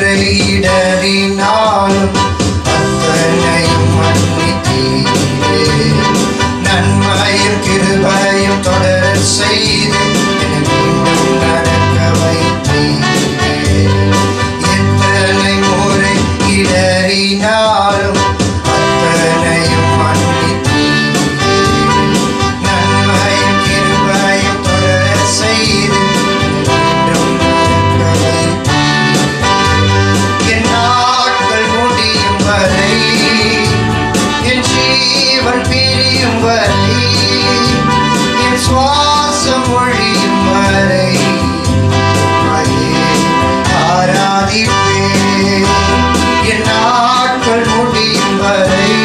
Daddy, Daddy, no. ஆராதிப்பே என் நாட்கள் முடியும் வரை